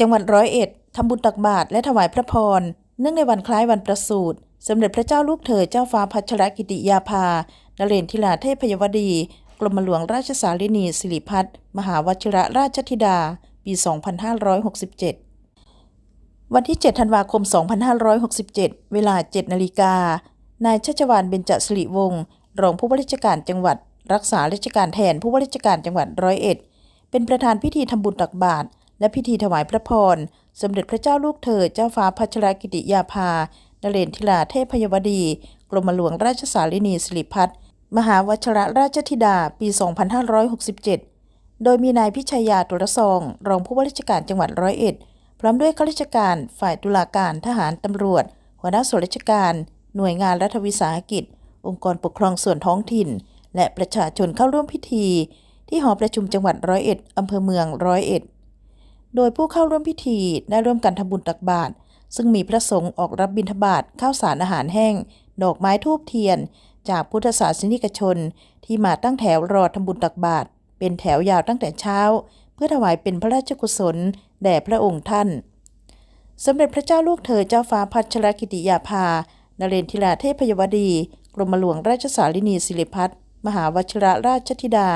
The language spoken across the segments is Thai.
จังหวัดร้อยเอ็ดทำบุญตักบาตรและถวายพระพร เนื่องในวันคล้ายวันประสูติ สมเด็จพระเจ้าลูกเธอเจ้าฟ้าพัชรกิติยาภานเรนทิลาเทพยวดี กรมหลวงราชสารินีสิริพัฒน์มหาวชิระราชธิดา ปี 2567 วันที่ 7 ธันวาคม 2567 เวลา 7 นาฬิกา นายชัชวานเบญจสิริวงศ์รองผู้ว่าราชการจังหวัด รักษาราชการแทนผู้ว่าราชการจังหวัดร้อยเอ็ด เป็นประธานพิธีทำบุญตักบาตร และพิธีถวายพระพร สมเด็จพระเจ้าลูกเธอเจ้าฟ้าพัชรกิติยาภานเรนทิลาเทพยวดี กรมหลวงราชสารินีสิริพัฒน์มหาวชระราชธิดาปี 2567 โดยมีนายพิชัยยาตุรซอง รองผู้ว่าราชการจังหวัดร้อยเอ็ด พร้อมด้วยข้าราชการฝ่ายตุลาการทหารตำรวจ หัวหน้าส่วนราชการ หน่วยงานรัฐวิสาหกิจ องค์กรปกครองส่วนท้องถิ่น และประชาชนเข้าร่วมพิธี ที่หอประชุมจังหวัดร้อยเอ็ดอำเภอเมืองร้อยเอ็ด โดยผู้เข้าร่วมพิธีได้ร่วมกันทำบุญตักบาตรซึ่งมีพระสงฆ์ออกรับบิณฑบาตข้าวสารอาหารแห้ง ดอกไม้ทูบเทียน จากพุทธศาสนิกชน ที่มาตั้งแถวรอทำบุญตักบาตรเป็นแถวยาวตั้งแต่เช้า เพื่อถวายเป็นพระราชกุศล แด่พระองค์ท่าน สมเด็จพระเจ้าลูกเธอเจ้าฟ้าพัชรกิติยาภานเรนทิลาเทพยวดี กรมหลวงราชสารินีสิริพัฒน์มหาวชิระราชธิดา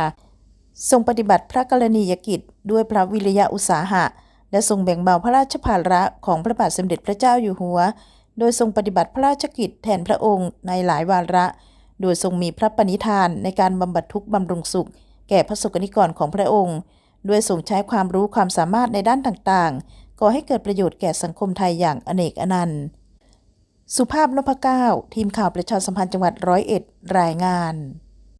ทรงปฏิบัติพระกรณียกิจด้วยพระวิริยะอุตสาหะ และทรงแบ่งเบาพระราชภาระของพระบาทสมเด็จพระเจ้าอยู่หัว โดยทรงปฏิบัติพระราชกิจแทนพระองค์ในหลายวาระ โดยทรงมีพระปณิธานในการบำบัดทุกข์บำรุงสุข แก่พระสกนิกรของพระองค์ ด้วยทรงใช้ความรู้ความสามารถในด้านต่างๆ ก่อให้เกิดประโยชน์แก่สังคมไทยอย่างอเนกอนันต์ สุภาพนพเก้า ทีมข่าวประชาสัมพันธ์จังหวัดร้อยเอ็ดรายงาน